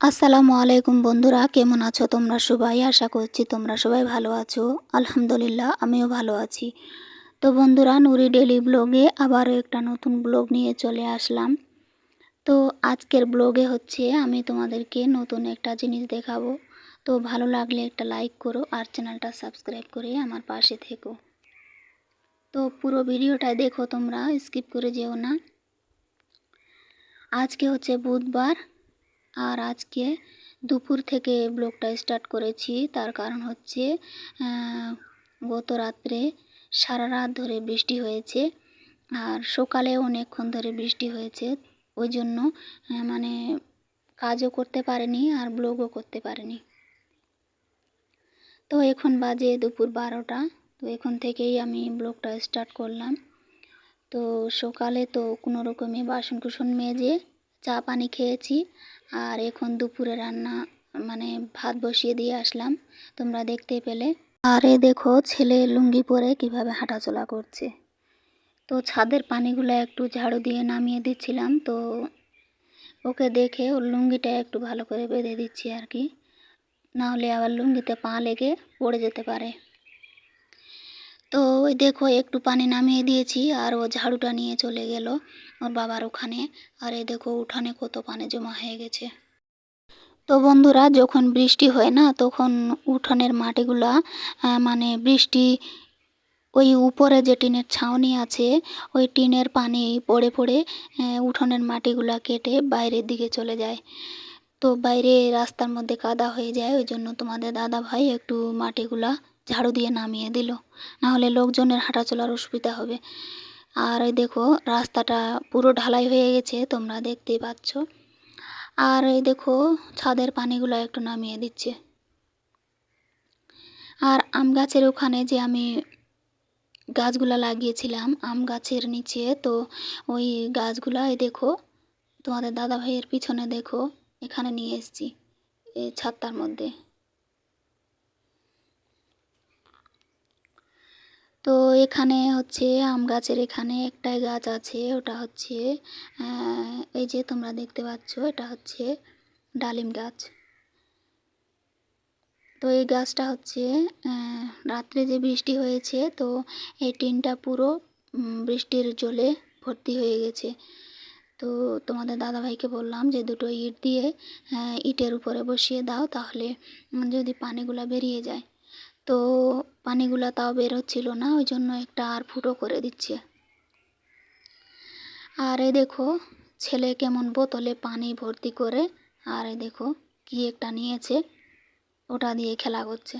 আসসালামু আলাইকুম বন্ধুরা, কেমন আছো তোমরা সবাই? আশা করছি তোমরা সবাই ভালো আছো। আলহামদুলিল্লাহ, আমিও ভালো আছি। তো বন্ধুরা, নুরি ডেলি ব্লগে আবারও একটা নতুন ব্লগ নিয়ে চলে আসলাম। তো আজকের ব্লগে হচ্ছে আমি তোমাদেরকে নতুন একটা জিনিস দেখাবো। তো ভালো লাগলে একটা লাইক করো আর চ্যানেলটা সাবস্ক্রাইব করে আমার পাশে থেকো। তো পুরো ভিডিওটাই দেখো তোমরা, স্কিপ করে যেও না। আজকে হচ্ছে বুধবার। আর আজকে দুপুর থেকে ব্লগটা স্টার্ট করেছি। তার কারণ হচ্ছে গত রাত্রে সারা রাত ধরে বৃষ্টি হয়েছে আর সকালে অনেকক্ষণ ধরে বৃষ্টি হয়েছে। ওই জন্য মানে কাজও করতে পারেনি আর ব্লগও করতে পারেনি। তো এখন বাজে দুপুর বারোটা। তো এখন থেকেই আমি ব্লগটা স্টার্ট করলাম। তো সকালে তো কোনো রকমে বাসন কুসন মেজে চা পানি খেয়েছি। আর এখন দুপুরে রান্না মানে ভাত বসিয়ে দিয়ে আসলাম, তোমরা দেখতে পেলে। আর এ দেখো, ছেলে লুঙ্গি পরে কীভাবে হাঁটাচলা করছে। তো ছাদের পানিগুলো একটু ঝাড়ু দিয়ে নামিয়ে দিচ্ছিলাম, তো ওকে দেখে ওর লুঙ্গিটা একটু ভালো করে বেঁধে দিচ্ছি আর কি। নাহলে আবার লুঙ্গিতে পা লেগে পড়ে যেতে পারে। তো ওই দেখো, একটু পানি নামিয়ে দিয়েছি আর ও ঝাড়ুটা নিয়ে চলে গেল ওর বাবার ওখানে। আর এই দেখো, উঠানে কত পানি জমা হয়ে গেছে। তো বন্ধুরা, যখন বৃষ্টি হয় না, তখন উঠানের মাটিগুলা মানে বৃষ্টি, ওই উপরে যে টিনের ছাউনি আছে, ওই টিনের পানি পড়ে পড়ে উঠোনের মাটিগুলা কেটে বাইরের দিকে চলে যায়। তো বাইরে রাস্তার মধ্যে কাদা হয়ে যায়, ওই জন্য তোমাদের দাদা ভাই একটু মাটিগুলা ঝাড়ু দিয়ে নামিয়ে দিল। নাহলে লোকজনের হাঁটা চলার অসুবিধা হবে। আর ওই দেখো, রাস্তাটা পুরো ঢালাই হয়ে গেছে, তোমরা দেখতেই পাচ্ছ। আর এই দেখো, ছাদের পানিগুলো একটু নামিয়ে দিচ্ছে। আর আম গাছের ওখানে যে আমি গাছগুলা লাগিয়েছিলাম, আম গাছের নিচে, তো ওই গাছগুলা, এই দেখো, তোমাদের দাদা ভাইয়ের পিছনে দেখো, এখানে নিয়ে এসছি, এই ছাদটার মধ্যে। তো এখানে হচ্ছে আম গাছের এখানে একটাই গাছ আছে, ওটা হচ্ছে এই যে তোমরা দেখতে পাচ্ছ, এটা হচ্ছে ডালিম গাছ। তো এই গাছটা হচ্ছে রাত্রে যে বৃষ্টি হয়েছে, তো এই টিনটা পুরো বৃষ্টির জলে ভর্তি হয়ে গেছে। তো তোমাদের দাদাভাইকে বললাম যে দুটো ইট দিয়ে ইটের উপরে বসিয়ে দাও, তাহলে যদি পানিগুলো বেরিয়ে যায়। তো পানিগুলো তাও বেরোচ্ছিল না, ওই জন্য একটা আর ফুটো করে দিচ্ছে। আর এই দেখো, ছেলে কেমন বোতলে পানি ভর্তি করে, আর এই দেখো কি একটা নিয়েছে, ওটা দিয়ে খেলা করছে।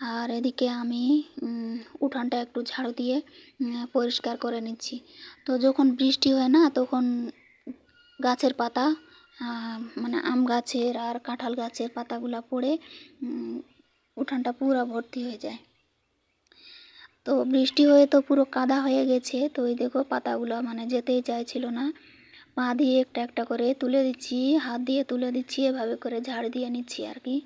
আর এদিকে আমি উঠানটা একটু ঝাড়ু দিয়ে পরিষ্কার করে নিচ্ছি। তো যখন বৃষ্টি হয় না, তখন গাছের পাতা মানে আম গাছের আর কাঁঠাল গাছের পাতাগুলো পড়ে উঠানটা পুরো ভর্তি হয়ে যায়। তো বৃষ্টি হয়ে তো পুরো কাদা হয়ে গেছে। তো ওই দেখো পাতাগুলো মানে যেতেই চাইছিল না। পা দিয়ে একটা একটা করে তুলে দিচ্ছি, হাত দিয়ে তুলে দিচ্ছি, এভাবে করে ঝাড় দিয়ে নিচ্ছি আর কি।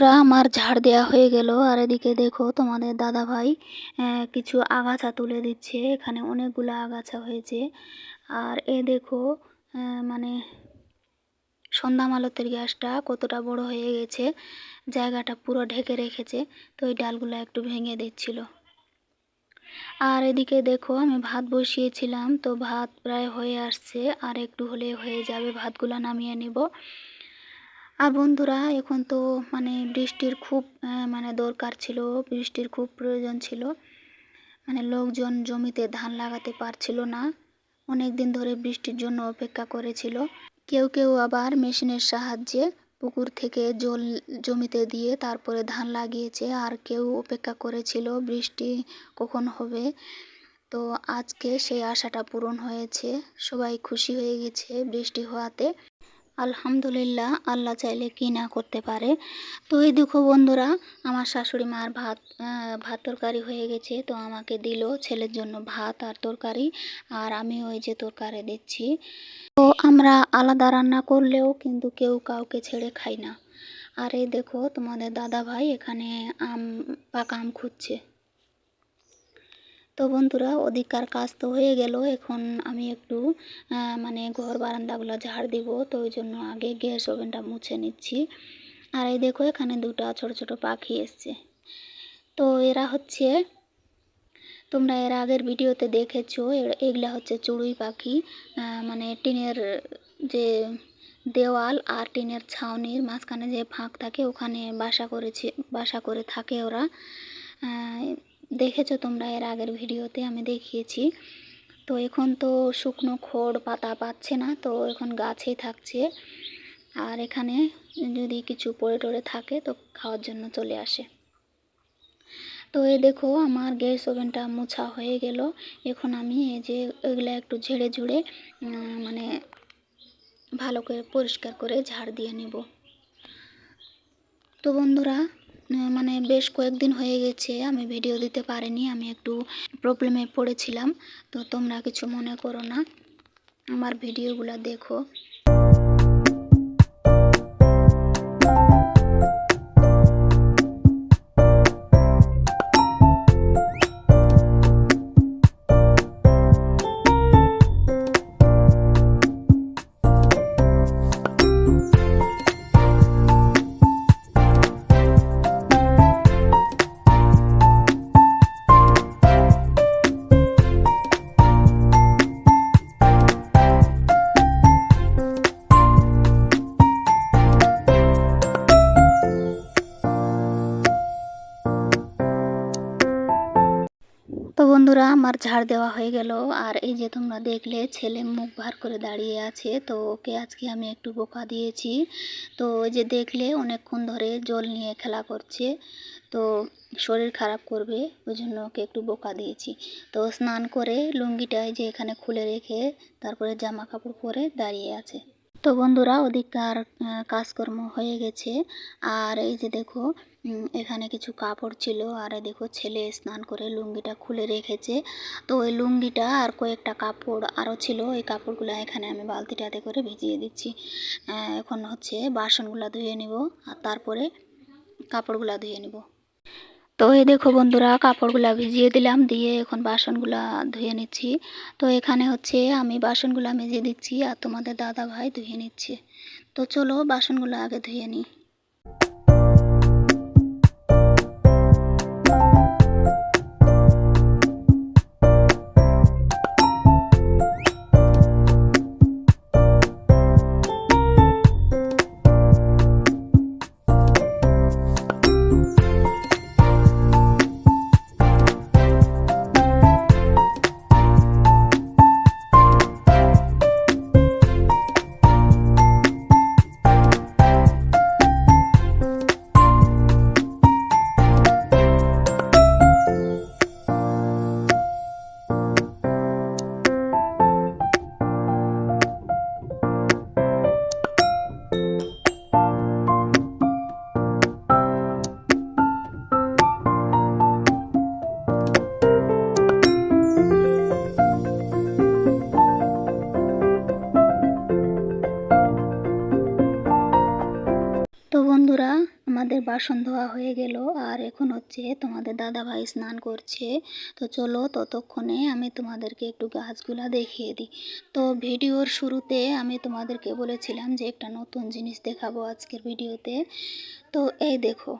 বন্ধুরা, আমার ঝাড় দেওয়া হয়ে গেল। আর এদিকে দেখো তোমাদের দাদা ভাই কিছু আগাছা তুলে দিচ্ছে। এখানে অনেকগুলো আগাছা হয়েছে। আর এ দেখো মানে সন্ধ্যা মালতের গ্যাসটা কতটা বড় হয়ে গেছে। জায়গাটা পুরো ঢেকে রেখেছে, তো ওই ডালগুলো একটু ভেঙে দিচ্ছিল। আর এদিকে দেখো, আমি ভাত বসিয়েছিলাম, তো ভাত প্রায় হয়ে আসছে। আর একটু হলে হয়ে যাবে, ভাতগুলো নামিয়ে নেব। আর বন্ধুরা, এখন তো মানে বৃষ্টির খুব মানে দরকার ছিল, বৃষ্টির খুব প্রয়োজন ছিল। মানে লোকজন জমিতে ধান লাগাতে পারছিল না। অনেক দিন ধরে বৃষ্টির জন্য অপেক্ষা করেছিল। কেউ কেউ আবার মেশিনের সাহায্যে পুকুর থেকে জল জমিতে দিয়ে তারপরে ধান লাগিয়েছে। আর কেউ অপেক্ষা করেছিল বৃষ্টি কখন হবে। তো আজকে সেই আশাটা পূরণ হয়েছে। সবাই খুশি হয়ে গেছে বৃষ্টি হওয়াতে। আলহামদুলিল্লাহ, আল্লাহ চাইলে কি না করতে পারে। তো এই দেখো বন্ধুরা, আমার শাশুড়ি মার ভাত ভাত তরকারি হয়ে গেছে, তো আমাকে দিল ছেলের জন্য ভাত আর তরকারি, আর আমি ওই যে তরকারি দিচ্ছি। তো আমরা আলাদা রান্না করলেও কিন্তু কেউ কাউকে ছেড়ে খাই না। আর এই দেখো তোমাদের দাদা ভাই এখানে আম, পাকা আম খুঁজছে। তো বন্ধুরা, ওদিককার কাজ তো হয়ে গেল। এখন আমি একটু মানে ঘর বারান্দাগুলো ঝাড় দিব, তো ওই জন্য আগে গ্যাস ওভেনটা মুছে নিচ্ছি। আর এই দেখো, এখানে দুটো ছোট ছোট পাখি এসছে। তো এরা হচ্ছে, তোমরা এর আগের ভিডিওতে দেখেছ এগুলা হচ্ছে চড়ুই পাখি। মানে টিনের যে দেওয়াল আর টিনের ছাউনির মাঝখানে যে ফাঁক থাকে, ওখানে বাসা করেছে, বাসা করে থাকে ওরা। দেখেছ তোমরা এর আগের ভিডিওতে, আমি দেখিয়েছি। তো এখন তো শুকনো খড় পাতা পাচ্ছে না, তো এখন গাছেই থাকছে। আর এখানে যদি কিছু পড়ে টড়ে থাকে, তো খাওয়ার জন্য চলে আসে। তো এই দেখো, আমার গ্যাস ওভেনটা মোছা হয়ে গেল। এখন আমি এই যে এগুলা একটু ঝেড়ে ঝুড়ে মানে ভালো করে পরিষ্কার করে ঝাড় দিয়ে নেব। তো বন্ধুরা মানে বেশ কয়েকদিন হয়ে গেছে, আমি ভিডিও দিতে পারিনি, আমি একটু প্রবলেমে পড়েছিলাম। তো তোমরা কিছু মনে করো না, আমার ভিডিওগুলো দেখো। ঝাড় দেওয়া হয়ে গেল। আর এই যে তোমরা দেখলে, ছেলে মুখ ভার করে দাঁড়িয়ে আছে। তো ওকে আজকে আমি একটু বোকা দিয়েছি। তো ওই যে দেখলে, অনেকক্ষণ ধরে জল নিয়ে খেলা করছে। তো শরীর খারাপ করবে, ওই জন্য ওকে একটু বোকা দিয়েছি। তো স্নান করে লুঙ্গিটা এই যে এখানে খুলে রেখে, তারপরে জামা কাপড় পরে দাঁড়িয়ে আছে। তো বন্ধুরা ওদিককার কাজকর্ম হয়ে গেছে। আর এই যে দেখো এখানে কিছু কাপড় ছিল। আর দেখো, ছেলে স্নান করে লুঙ্গিটা খুলে রেখেছে। তো ওই লুঙ্গিটা আর কয়েকটা কাপড় আরও ছিল। ওই কাপড়গুলো এখানে আমি বালতিটাতে করে ভিজিয়ে দিচ্ছি। এখন হচ্ছে বাসনগুলো ধুয়ে নিব। আর তারপরে কাপড়গুলো ধুয়ে নিব। তো এই দেখো বন্ধুরা, কাপড়গুলা ভিজিয়ে দিলাম, দিয়ে এখন বাসনগুলা ধুয়ে নিচ্ছি। তো এখানে হচ্ছে আমি বাসনগুলা মেজে দিচ্ছি আর তোমাদের দাদা ভাই ধুয়ে নিচ্ছে। তো চলো বাসনগুলো আগে ধুয়ে নিই। আমাদের বাসন ধোয়া হয়ে গেল, আর এখন হচ্ছে তোমাদের দাদা ভাই স্নান করছে। তো চলো ততক্ষণে আমি তোমাদেরকে একটু গাছগুলা দেখিয়ে দিই। তো ভিডিওর শুরুতে আমি তোমাদেরকে বলেছিলাম যে একটা নতুন জিনিস দেখাবো আজকের ভিডিওতে। তো এই দেখো,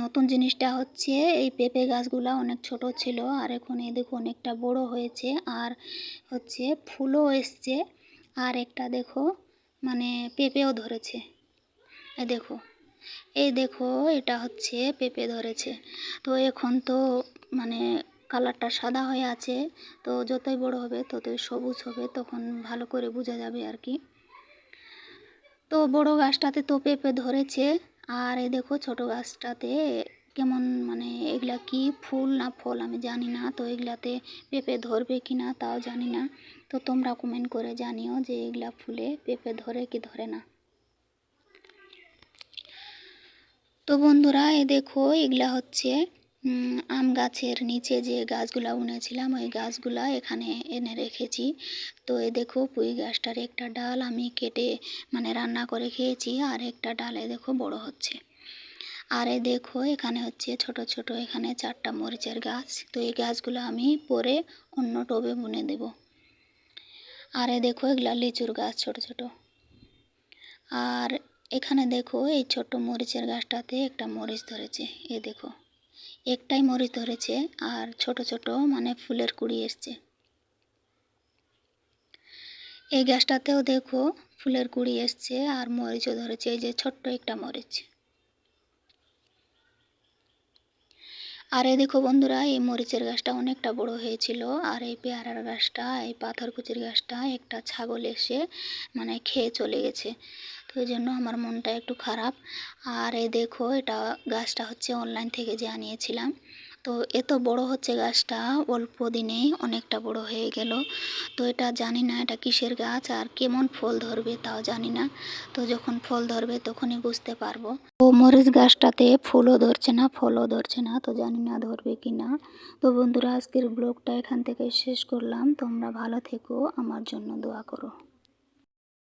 নতুন জিনিসটা হচ্ছে এই পেঁপে গাছগুলা অনেক ছোট ছিল, আর এখন এই দেখো অনেকটা বড় হয়েছে, আর হচ্ছে ফুলও এসছে, আর একটা দেখো মানে পেঁপেও ধরেছে। এ দেখো এই দেখো, এটা হচ্ছে পেঁপে ধরেছে। তো এখন তো মানে কালারটা সাদা হয়ে আছে, তো যতই বড় হবে, ততই সবুজ হবে, তখন ভালো করে বোঝা যাবে আর কি। তো বড় গাছটাতে তো পেঁপে ধরেছে, আর এই দেখো ছোট গাছটাতে কেমন মানে এগুলা কি ফুল না ফল আমি জানি না, তো এগুলাতে পেঁপে ধরবে কি না তাও জানি না। তো তোমরা কমেন্ট করে জানিও যে এগুলা ফুলে পেঁপে ধরে কি ধরে না। তো বন্ধুরা এ দেখো, এগুলা হচ্ছে আম গাছের নিচে যে গাছগুলা উনেছিলাম, ওই গাছগুলা এখানে এনে রেখেছি। তো এ দেখো, পুঁই গাছটার একটা ডাল আমি কেটে মানে রান্না করে খেয়েছি, আর একটা ডালে দেখো বড় হচ্ছে। আর এ দেখো, এখানে হচ্ছে ছোট ছোট, এখানে চারটা মরিচের গাছ। তো এই গাছগুলো আমি পরে অন্য টবে বুনে দেব। আর এ দেখো, এগুলা লিচুর গাছ ছোট ছোট। আর এখানে দেখো এই ছোট মরিচের গাছটাতে একটা মরিচ ধরেছে, এ দেখো। একটাই মরিচ ধরেছে আর ছোট ছোট মানে ফুলের কুড়ি এসছে। এই গাছটাতেও দেখো ফুলের কুড়ি এসছে আর মরিচও ধরেছে, এই যে ছোট্ট একটা মরিচ। আর এই দেখো বন্ধুরা, এই মরিচের গাছটা অনেকটা বড় হয়েছিল আর এই পেয়ারার গাছটা, এই পাথরকুচির গাছটা একটা ছাগল এসে মানে খেয়ে চলে গেছে। ওই জন্য আমার মনটা একটু খারাপ। আর এই দেখো, এটা গাছটা হচ্ছে অনলাইন থেকে যে আনিয়েছিলাম। তো এত বড় হচ্ছে গাছটা, অল্প দিনেই অনেকটা বড় হয়ে গেল। তো এটা জানি না, এটা কিসের গাছ আর কেমন ফল ধরবে তাও জানি না। তো যখন ফল ধরবে তখনই বুঝতে পারব। তো মরিচ গাছটাতে ফুলও ধরছে না, ফলও ধরছে না, তো জানি না ধরবে কি না। তো বন্ধুরা, আজকের ব্লগটা এখান থেকে শেষ করলাম। তোমরা ভালো থেকো, আমার জন্য দোয়া করো।